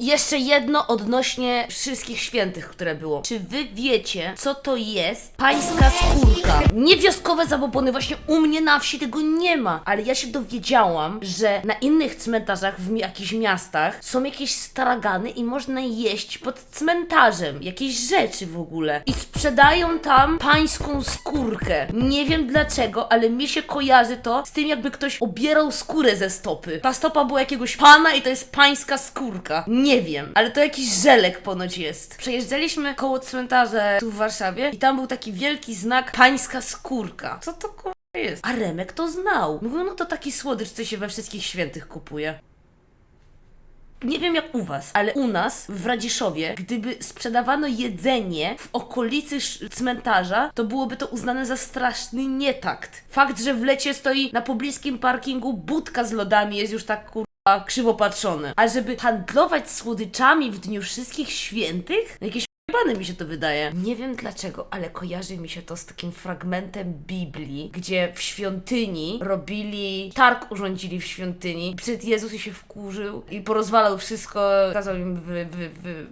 Jeszcze jedno odnośnie wszystkich świętych, które było. Czy wy wiecie, co to jest pańska skórka? Nie wioskowe zabobony, właśnie u mnie na wsi tego nie ma. Ale ja się dowiedziałam, że na innych cmentarzach w jakichś miastach są jakieś stragany i można jeść pod cmentarzem. Jakieś rzeczy w ogóle. I sprzedają tam pańską skórkę. Nie wiem dlaczego, ale mi się kojarzy to z tym, jakby ktoś obierał skórę ze stopy. Ta stopa była jakiegoś pana i to jest pańska skórka. Nie wiem, ale to jakiś żelek ponoć jest. Przejeżdżaliśmy koło cmentarza tu w Warszawie i tam był taki wielki znak pańska skórka. Co to kurwa jest? A Remek to znał. Mówił, no to taki słodycz, co się we wszystkich świętych kupuje. Nie wiem jak u was, ale u nas w Radziszowie, gdyby sprzedawano jedzenie w okolicy cmentarza, to byłoby to uznane za straszny nietakt. Fakt, że w lecie stoi na pobliskim parkingu budka z lodami jest już tak kurwa krzywo patrzone. A żeby handlować słodyczami w dniu wszystkich świętych? Jakieś Jebane mi się to wydaje. Nie wiem dlaczego, ale kojarzy mi się to z takim fragmentem Biblii, gdzie w świątyni robili, targ urządzili w świątyni. Przed Jezus się wkurzył i porozwalał wszystko, kazał im wy, wy, wy,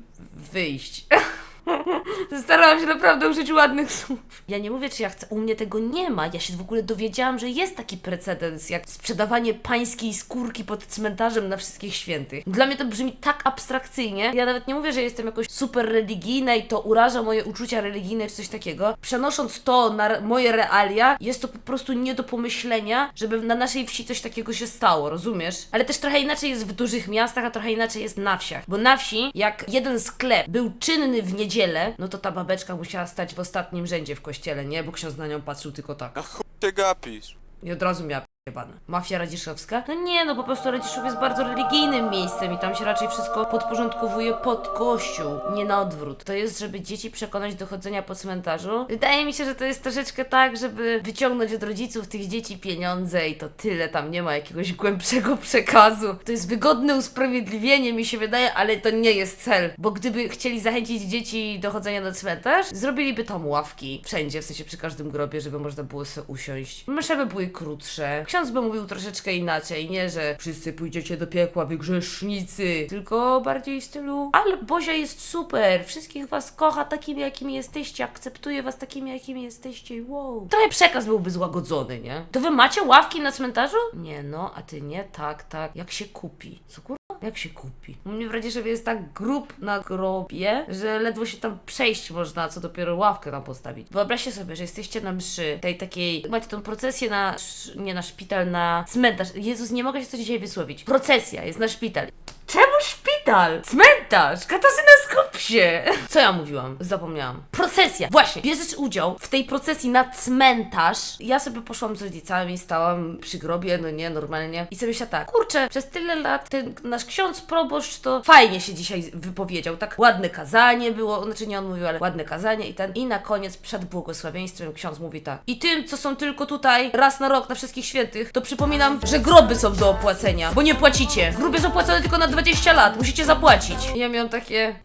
wyjść. Starałam się naprawdę użyć ładnych słów. Ja nie mówię, czy ja chcę. U mnie tego nie ma. Ja się w ogóle dowiedziałam, że jest taki precedens, jak sprzedawanie pańskiej skórki pod cmentarzem na wszystkich świętych. Dla mnie to brzmi tak abstrakcyjnie. Ja nawet nie mówię, że jestem jakoś super religijna i to uraża moje uczucia religijne czy coś takiego. Przenosząc to na moje realia, jest to po prostu nie do pomyślenia, żeby na naszej wsi coś takiego się stało, rozumiesz? Ale też trochę inaczej jest w dużych miastach, a trochę inaczej jest na wsiach. Bo na wsi, jak jeden sklep był czynny w niedzielę, no to ta babeczka musiała stać w ostatnim rzędzie w kościele, nie? Bo ksiądz na nią patrzył tylko tak. Na chuj ty gapisz? I od razu miała jebane. Mafia Radziszowska? No nie, no po prostu Radziszów jest bardzo religijnym miejscem i tam się raczej wszystko podporządkowuje pod kościół, nie na odwrót. To jest, żeby dzieci przekonać do chodzenia po cmentarzu. Wydaje mi się, że to jest troszeczkę tak, żeby wyciągnąć od rodziców tych dzieci pieniądze i to tyle, tam nie ma jakiegoś głębszego przekazu. To jest wygodne usprawiedliwienie, mi się wydaje, ale to nie jest cel. Bo gdyby chcieli zachęcić dzieci do chodzenia na cmentarz, zrobiliby tam ławki wszędzie, w sensie przy każdym grobie, żeby można było sobie usiąść. Msze by były krótsze. Ksiądz by mówił troszeczkę inaczej, nie, że wszyscy pójdziecie do piekła, wy grzesznicy, tylko bardziej w stylu ale Bozia jest super, wszystkich was kocha takimi, jakimi jesteście, akceptuje was takimi, jakimi jesteście, wow. Trochę przekaz byłby złagodzony, nie? To wy macie ławki na cmentarzu? Nie, no, a ty nie? Tak, tak. Jak się kupi? Co kurwa? Jak się kupi? U mnie w Radziszowie jest tak grób na grobie, że ledwo się tam przejść można, co dopiero ławkę tam postawić. Wyobraźcie sobie, że jesteście na mszy, tej takiej, macie tą procesję na, sz- nie na szpital, na cmentarz. Jezus, nie mogę się to dzisiaj wysłowić. Procesja jest na szpital. Czemu szpital? Cmentarz! Katarzyna, skup się! Co ja mówiłam? Zapomniałam. Procesja! Właśnie! Bierzesz udział w tej procesji na cmentarz. Ja sobie poszłam z rodzicami, stałam przy grobie, no nie, normalnie. I sobie myślałam tak, kurczę, przez tyle lat ten nasz ksiądz proboszcz to fajnie się dzisiaj wypowiedział. Tak ładne kazanie było, znaczy nie on mówił, ale ładne kazanie i ten. I na koniec przed błogosławieństwem ksiądz mówi tak. I tym, co są tylko tutaj raz na rok na wszystkich świętych, to przypominam, że groby są do opłacenia, bo nie płacicie. Grób jest opłacony tylko na 20 lat, musicie zapłacić. I ja miałam takie,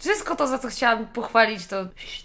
wszystko to, za co chciałam pochwalić, to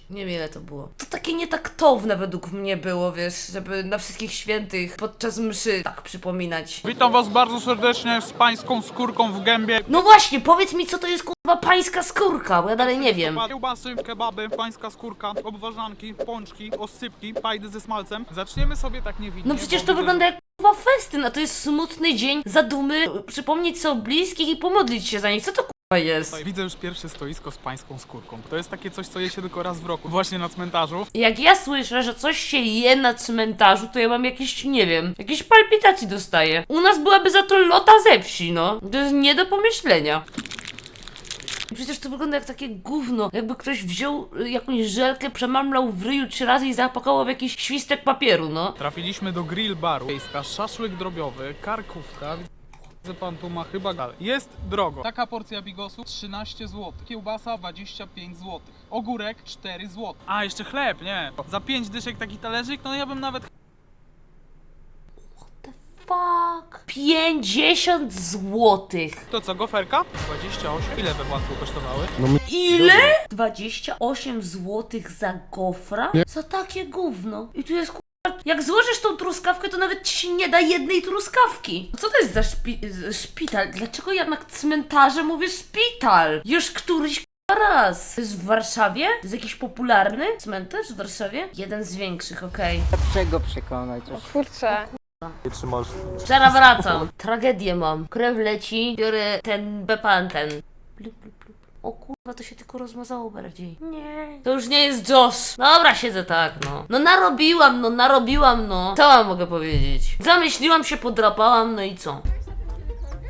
nie wiem ile to było. To takie nietaktowne według mnie było, wiesz, żeby na wszystkich świętych podczas mszy tak przypominać. Witam was bardzo serdecznie z pańską skórką w gębie. No właśnie, powiedz mi, co to jest kurwa pańska skórka, bo ja dalej nie wiem. Kiełbasy, kebaby, pańska skórka, obwarzanki, pączki, oscypki, pajdy ze smalcem. Zaczniemy sobie tak niewinnie. No przecież bo to widzę- wygląda jak kurwa festyn, a to jest smutny dzień zadumy, przypomnieć sobie o bliskich i pomodlić się za nich. Co to jest? Widzę już pierwsze stoisko z pańską skórką. To jest takie coś, co je się tylko raz w roku, właśnie na cmentarzu. Jak ja słyszę, że coś się je na cmentarzu, to ja mam jakieś, nie wiem, jakieś palpitacji dostaję. U nas byłaby za to lota ze wsi, no. To jest nie do pomyślenia. Przecież to wygląda jak takie gówno. Jakby ktoś wziął y, jakąś żelkę, przemamlał w ryju trzy razy i zapakował w jakiś świstek papieru, no. Trafiliśmy do grill baru. Wiejska, szaszłyk drobiowy, karkówka. Widzę pan tu ma chyba gal. Jest drogo. Taka porcja bigosu 13 zł. Kiełbasa 25 zł. Ogórek 4 zł. A, jeszcze chleb, nie. Za 5 dyszek taki talerzyk, no ja bym nawet Fuck. 50 złotych. To co, goferka? 28. Ile we Władku kosztowały? Ile? 28 złotych za gofra? Za takie gówno. I tu jest kurwa Jak złożysz tą truskawkę, to nawet ci się nie da jednej truskawki. Co to jest za szpi- szpital? Dlaczego ja na cmentarze mówię szpital? Już któryś raz. To jest w Warszawie? To jest jakiś popularny cmentarz w Warszawie? Jeden z większych, okej. lepszego przekonać. Kurczę. Zaraz wracam. Tragedię mam. Krew leci, biorę ten bepanten. Blup, blup. O kurwa, to się tylko rozmazało bardziej. Nie. To już nie jest Josh. Dobra, siedzę tak, no. No narobiłam, no narobiłam, no. Co wam mogę powiedzieć? Zamyśliłam się, podrapałam, no i co?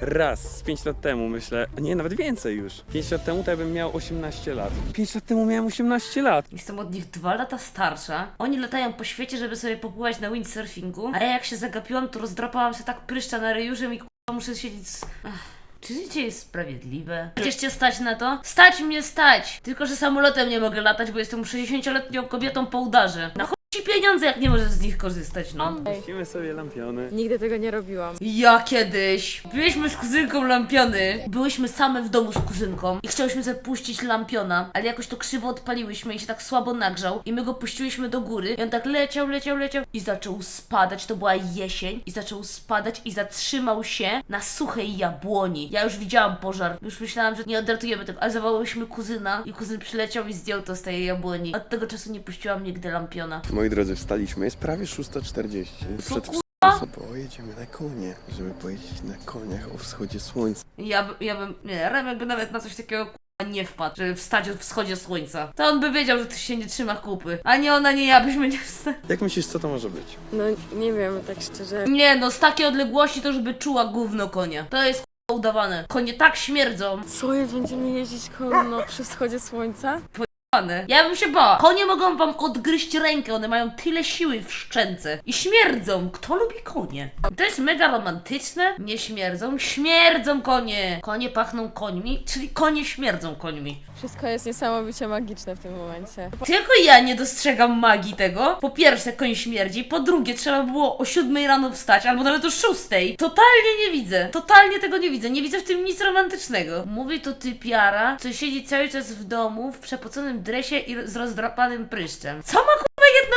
Raz, z 5 lat temu myślę, nie, nawet więcej już. 5 lat temu to ja bym miał 18 lat. 5 lat temu miałem 18 lat. Jestem od nich dwa lata starsza. Oni latają po świecie, żeby sobie popływać na windsurfingu. A ja jak się zagapiłam, to rozdrapałam się tak pryszcza na ryju, że mi muszę siedzieć z... Ach. Czy życie jest sprawiedliwe? Przecież cię stać na to? Stać mnie stać! Tylko, że samolotem nie mogę latać, bo jestem 60-letnią kobietą po udarze. Na chuj ci pieniądze, jak nie możesz z nich korzystać, no. Puścimy sobie lampiony. Nigdy tego nie robiłam. Ja kiedyś. Byliśmy z kuzynką lampiony. Byłyśmy same w domu z kuzynką i chciałyśmy zapuścić lampiona, ale jakoś to krzywo odpaliłyśmy i się tak słabo nagrzał i my go puściłyśmy do góry i on tak leciał, leciał, leciał i zaczął spadać. To była jesień i zaczął spadać i zatrzymał się na suchej jabłoni. Ja już widziałam pożar. Już myślałam, że nie odratujemy tego, ale zawołałyśmy kuzyna i kuzyn przyleciał i zdjął to z tej jabłoni. Od tego czasu nie puściłam nigdy lampiona. Moi drodzy, wstaliśmy, jest prawie 6.40. Co Przed wschodem pojedziemy na konie, żeby pojeździć na koniach o wschodzie słońca. Ja, by- ja bym, nie, Remek by nawet na coś takiego k***a, nie wpadł, żeby wstać o wschodzie słońca. To on by wiedział, że to się nie trzyma kupy. A nie ona, nie ja byśmy nie wstali. Jak myślisz, co to może być? No nie wiem, tak szczerze. Nie no, z takiej odległości to żeby czuła gówno konia. To jest k***a, udawane. Konie tak śmierdzą. Co jest, będziemy jeździć konno przy wschodzie słońca? Ja bym się bała. Konie mogą wam odgryźć rękę, one mają tyle siły w szczęce. I śmierdzą. Kto lubi konie? To jest mega romantyczne. Nie śmierdzą. Śmierdzą konie. Konie pachną końmi, czyli konie śmierdzą końmi. Wszystko jest niesamowicie magiczne w tym momencie. Tylko ja nie dostrzegam magii tego. Po pierwsze, koń śmierdzi. Po drugie, trzeba było o 7 rano wstać, albo nawet o 6. Totalnie nie widzę. Totalnie tego nie widzę. Nie widzę w tym nic romantycznego. Mówi to typiara, co siedzi cały czas w domu w przepoconym dresie i z rozdrapanym pryszczem. Co ma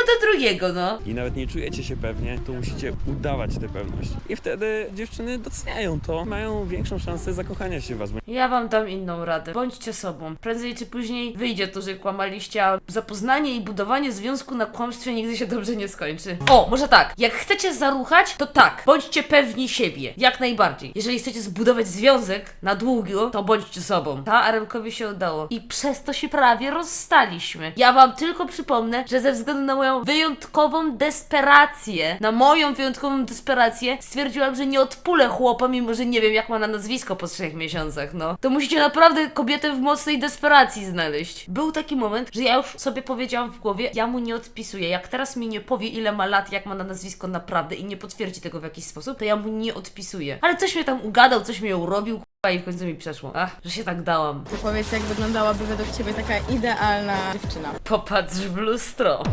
do drugiego, no? I nawet nie czujecie się pewnie, to musicie udawać tę pewność. I wtedy dziewczyny doceniają to, mają większą szansę zakochania się w was. Bo Ja wam dam inną radę. Bądźcie sobą. Prędzej czy później wyjdzie to, że kłamaliście, a zapoznanie i budowanie związku na kłamstwie nigdy się dobrze nie skończy. O, może tak. Jak chcecie zaruchać, to tak. Bądźcie pewni siebie. Jak najbardziej. Jeżeli chcecie zbudować związek na długo, to bądźcie sobą. Ta Aremkowi się udało. I przez to się prawie rozstaliśmy. Ja wam tylko przypomnę, że ze względu na moją wyjątkową desperację, na moją wyjątkową desperację, stwierdziłam, że nie odpulę chłopa, mimo że nie wiem, jak ma na nazwisko po trzech miesiącach, no. To musicie naprawdę kobietę w mocnej desperacji znaleźć. Był taki moment, że ja już sobie powiedziałam w głowie, ja mu nie odpisuję. Jak teraz mi nie powie, ile ma lat, jak ma na nazwisko naprawdę i nie potwierdzi tego w jakiś sposób, to ja mu nie odpisuję. Ale coś mnie tam ugadał, coś mnie urobił, i w końcu mi przeszło. Ach, że się tak dałam. To powiedz, jak wyglądałaby według ciebie taka idealna dziewczyna. Popatrz w lustro.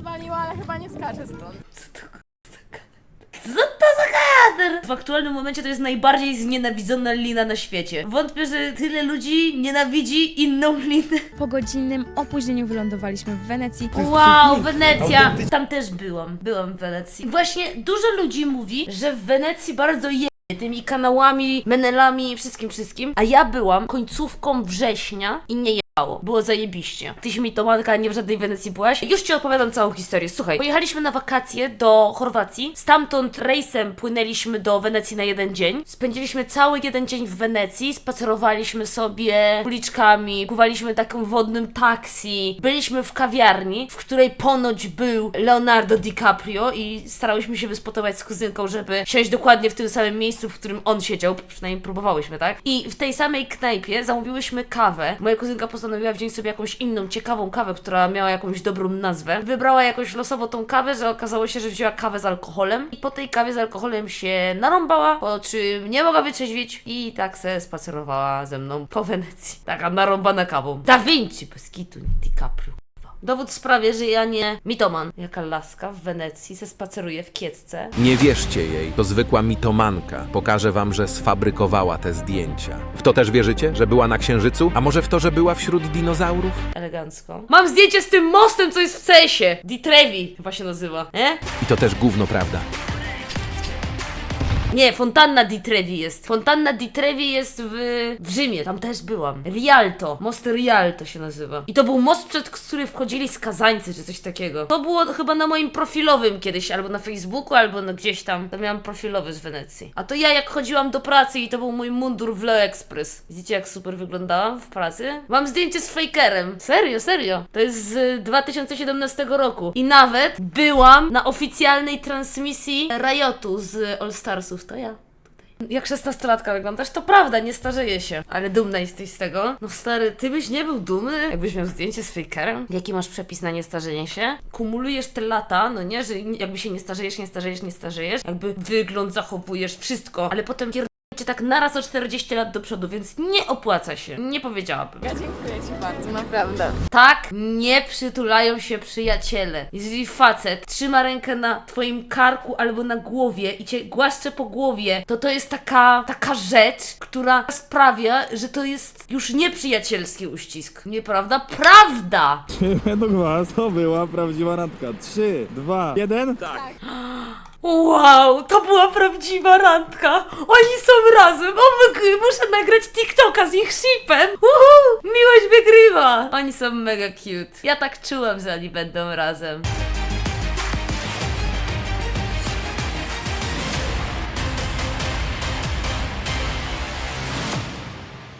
Odwaliła, ale chyba nie skacze stąd. Co to za kadr? W aktualnym momencie to jest najbardziej znienawidzona lina na świecie. Wątpię, że tyle ludzi nienawidzi inną linę. Po godzinnym opóźnieniu wylądowaliśmy w Wenecji. Wow, Wenecja! Tam też byłam. Byłam w Wenecji. Właśnie dużo ludzi mówi, że w Wenecji bardzo je tymi kanałami, menelami, wszystkim, wszystkim. A ja byłam końcówką września i nie Było zajebiście. Tyś mi to matka nie w żadnej Wenecji byłaś. Już ci opowiadam całą historię. Słuchaj, pojechaliśmy na wakacje do Chorwacji. Stamtąd rejsem płynęliśmy do Wenecji na jeden dzień. Spędziliśmy cały jeden dzień w Wenecji. Spacerowaliśmy sobie uliczkami, pływaliśmy takim wodnym taksi. Byliśmy w kawiarni, w której ponoć był Leonardo DiCaprio i starałyśmy się wyspotować z kuzynką, żeby siąść dokładnie w tym samym miejscu, w którym on siedział. Przynajmniej próbowałyśmy, tak? I w tej samej knajpie zamówiłyśmy kawę. Moja kuzynka postanowiła wziąć sobie jakąś inną, ciekawą kawę, która miała jakąś dobrą nazwę. Wybrała jakoś losowo tą kawę, że okazało się, że wzięła kawę z alkoholem i po tej kawie z alkoholem się narąbała, po czym nie mogła wytrzeźwieć i tak se spacerowała ze mną po Wenecji. Taka narąbana kawą. Da Vinci, bez kitu, DiCaprio. Dowód w sprawie, że ja nie mitoman. Jaka laska w Wenecji se spaceruje w kiecce. Nie wierzcie jej, to zwykła mitomanka. Pokażę wam, że sfabrykowała te zdjęcia. W to też wierzycie, że była na Księżycu? A może w to, że była wśród dinozaurów? Elegancko. Mam zdjęcie z tym mostem, co jest w Cesie. Di Trevi chyba się nazywa, nie? I to też gówno prawda. Nie, Fontanna di Trevi jest. Fontanna di Trevi jest w, w Rzymie, tam też byłam. Rialto, most Rialto się nazywa. I to był most, przed który wchodzili skazańcy, czy coś takiego. To było chyba na moim profilowym kiedyś, albo na Facebooku, albo no gdzieś tam. To miałam profilowy z Wenecji. A to ja jak chodziłam do pracy i to był mój mundur w Leo Express. Widzicie jak super wyglądałam w pracy? Mam zdjęcie z fakerem. Serio, serio. To jest z 2017 roku. I nawet byłam na oficjalnej transmisji Riotu z All Starsów. To ja. Jak 16-latka wyglądasz, to prawda, nie starzeje się. Ale dumna jesteś z tego? No stary, ty byś nie był dumny, jakbyś miał zdjęcie z fakerem? Jaki masz przepis na niestarzenie się? Kumulujesz te lata, no nie, że jakby się nie starzejesz, nie starzejesz, nie starzejesz. Jakby wygląd zachowujesz, wszystko. Ale potem pier... cię tak naraz o 40 lat do przodu, więc nie opłaca się. Nie powiedziałabym. Ja dziękuję Ci bardzo, naprawdę. Tak nie przytulają się przyjaciele. Jeżeli facet trzyma rękę na twoim karku albo na głowie i cię głaszcze po głowie, to to jest taka, taka rzecz, która sprawia, że to jest już nieprzyjacielski uścisk. Nieprawda? Prawda! Według was to była prawdziwa randka. 3, 2, 1. Wow, to była prawdziwa randka! Oni są razem! O my muszę nagrać TikToka z ich shipem! Uhu! Miłość wygrywa! Oni są mega cute. Ja tak czułam, że oni będą razem.